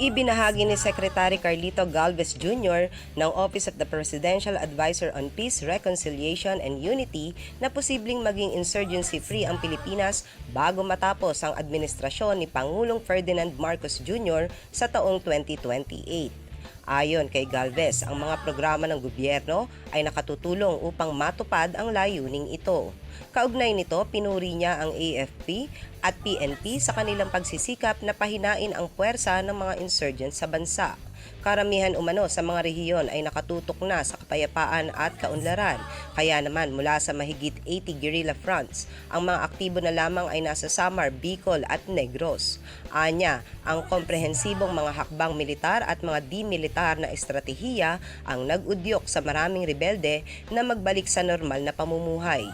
Ibinahagi ni Secretary Carlito Galvez Jr. ng Office of the Presidential Advisor on Peace, Reconciliation and Unity na posibleng maging insurgency-free ang Pilipinas bago matapos ang administrasyon ni Pangulong Ferdinand Marcos Jr. sa taong 2028. Ayon kay Galvez, ang mga programa ng gobyerno ay nakatutulong upang matupad ang layuning ito. Kaugnay nito, pinuri niya ang AFP at PNP sa kanilang pagsisikap na pahinain ang puwersa ng mga insurgents sa bansa. Karamihan umano sa mga rehiyon ay nakatutok na sa kapayapaan at kaunlaran. Kaya naman mula sa mahigit 80 guerrilla fronts, ang mga aktibo na lamang ay nasa Samar, Bicol at Negros. Anya, ang komprehensibong mga hakbang militar at mga di-militar na estratehiya ang nag-udyok sa maraming rebelde na magbalik sa normal na pamumuhay.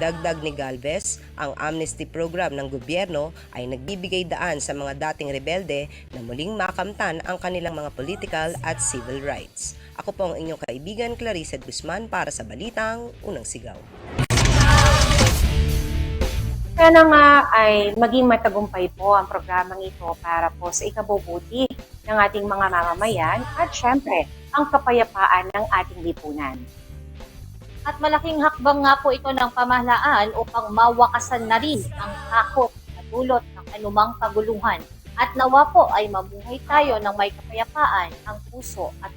Dagdag ni Galvez, ang amnesty program ng gobyerno ay nagbibigay daan sa mga dating rebelde na muling makamtan ang kanilang mga political at civil rights. Ako po ang inyong kaibigan Clarice Guzman para sa Balitang Unang Sigaw. Sana nga ay maging matagumpay po ang programang ito para po sa ikabubuti ng ating mga mamamayan at syempre ang kapayapaan ng ating lipunan. At malaking hakbang nga po ito ng pamahalaan upang mawakasan na rin ang takot na dulot ng anumang kaguluhan. At nawa po ay mamuhay tayo ng may kapayapaan ang puso at